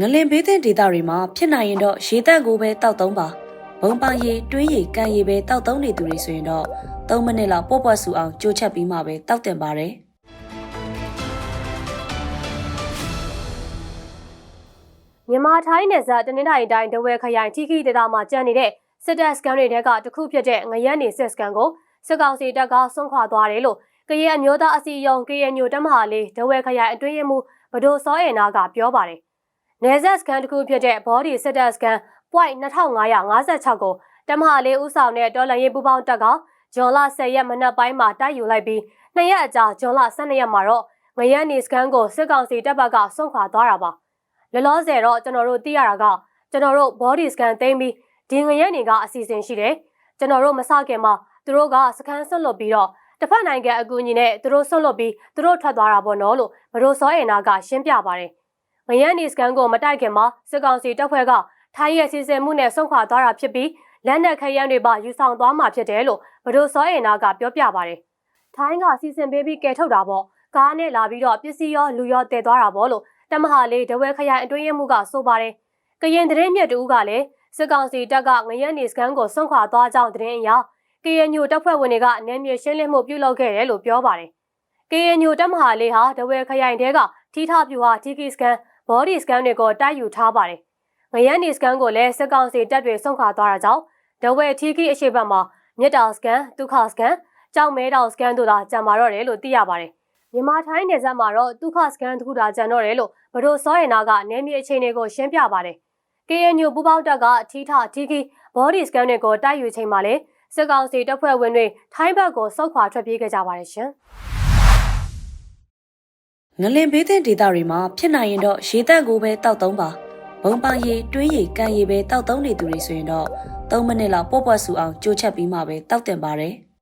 ငလင်ဘေးသင့်ဒေသတွေမှာဖြစ်နိုင်ရင်တော့ရေတက်ကိုပဲတောက်သုံးပါဘုံပန်းရေတွင်းရေကန်ရေပဲတောက်သုံးနေသူတွေဆိုရင်တော့3မိနစ်လောက်ပေါ့ပွက်ဆူအောင်ကြိုးချက်ပြီးမှပဲတောက်တင်ပါတယ်မြန်မာထိုင်းနယ်စပ်တနင်္သာရီတိုင်းဒဝဲခရိုင်ထီခီဒေသမှာကျန်းနေတဲ့စစ်တပ်စကန်တွေတဲကတစ်ခုဖြစ်တဲ့ငရက်နေစစ်စကန်ကိုစစ်ကောင်စီတပ်ကဆွန့်ခွာသွားတယ်လို့ကရဲအမျိုးသားအစည်းအရုံးကရဲညိုတက်မဟာလေးဒဝဲခရိုင်အတွင်းရေးမှူးဗဒိုစောအေနာကပြောပါတယ်။ နယ်စပ်စကန်တစ်ခုဖြစ်တဲ့ဘောဒီစစ်တပ်စကန် point 2556ကိုတက်မဟာလေးဦးဆောင်တဲ့တော်လန်ရေးပူပေါင်းတပ်ကဂျွန်လ10ရက်မနက်ပိုင်းမှာတိုက်ယူလိုက်ပြီးနှစ်ရက်အကြာဂျွန်လ12ရက်မှာတော့ငရက်နေစကန်ကိုစစ်ကောင်စီတပ်ဘက်ကဆွန့်ခွာသွားတာပါ။လောလောဆယ်တော့ကျွန်တော်တို့သိရတာကကျွန်တော်တို့ body scan သိမ်းပြီးဒီငရက်နေကအစီအစဉ်ရှိတယ်ကျွန်တော်တို့မစခင်မှာသူတို့ကစကန်ဆွတ်လွတ်ပြီးတော့တစ်ဖက်နိုင်ငံအကူအညီနဲ့သူတို့ဆွတ်လွတ်ပြီးသူတို့ထွက်သွားတာပေါ့နော်လို့ဘရိုစောရင်နာကရှင်းပြပါတယ် ငရက်နေစကန်ကိုမတိုက်ခင်မှာစစ်ကောင်စီတပ်ဖွဲ့ကထိုင်းရဲ့စီစဉ်မှုနဲ့ဆုံးခွာသွားတာဖြစ်ပြီးလက်နက်ခရမ်းတွေပါယူဆောင်သွားမှာဖြစ်တယ်လို့ဘရိုစောရင်နာကပြောပြပါတယ်ထိုင်းကစီစဉ်ပေးပြီးကယ်ထုတ်တာပေါ့ကားနဲ့လာပြီးတော့ပစ္စည်းရောလူရောတည်သွားတာပေါ့လို့တမဟာလေးဒဝဲခရိုင်အတွင်းရေးမှုကဆိုပါတယ်။ကရင်သတင်းမြတ်တူကလည်းစစ်ကောင်စီတပ်ကငရက်နေစကန်ကိုစွန့်ခွာသွားကြောင်းသတင်းအရ KNU တပ်ဖွဲ့ဝင်တွေကအနည်းမြေရှင်းလင်းမှုပြုလုပ်ခဲ့တယ်လို့ပြောပါတယ်။ KNU တပ်မဟာလေးဟာဒဝဲခရိုင်တဲကထိထပြူဟာ TK စကန် body scan တွေကိုတိုက်ယူထားပါတယ်။ငရက်နေစကန်ကိုလည်းစစ်ကောင်စီတပ်တွေစွန့်ခွာသွားတာကြောင့်ဒဝဲ TK အရှိတ်ဘက်မှာမြစ်တာစကန်ဒုက္ခစကန်ကြောင်မဲတောင်စကန်တို့သာကြံပါတော့တယ်လို့သိရပါတယ်။မြန်မာထိုင်းနယ်စပ်မှာတော့ဒုက္ခစကန်တစ်ခုသာကျန်တော့တယ်လို့ဘဒိုစောရင်နာကနေမြေအခြေအနေကိုရှင်းပြပါတယ်။ KNU ပူပေါင်းတပ်ကထီထထီခီ body scan တွေကိုတိုက်ယူချိန်မှာလေစစ်ကောင်စီတပ်ဖွဲ့ဝင်တွေထိုင်းဘက်ကိုစောက်ခွာထွက်ပြေးခဲ့ကြပါတယ်ရှင်။ ငလင်ဘေးသင့်ဒေသတွေမှာဖြစ်နိုင်ရင်တော့ရေတက်ကိုပဲတောက်သုံးပါဘုံပန်းရေတွင်းရေကန်ရေပဲတောက်သုံးနေသူတွေဆိုရင်တော့3မိနစ်လောက်ပေါ့ပွက်ဆူအောင်ကြိုးချက်ပြီးမှပဲတောက်တင်ပါတယ်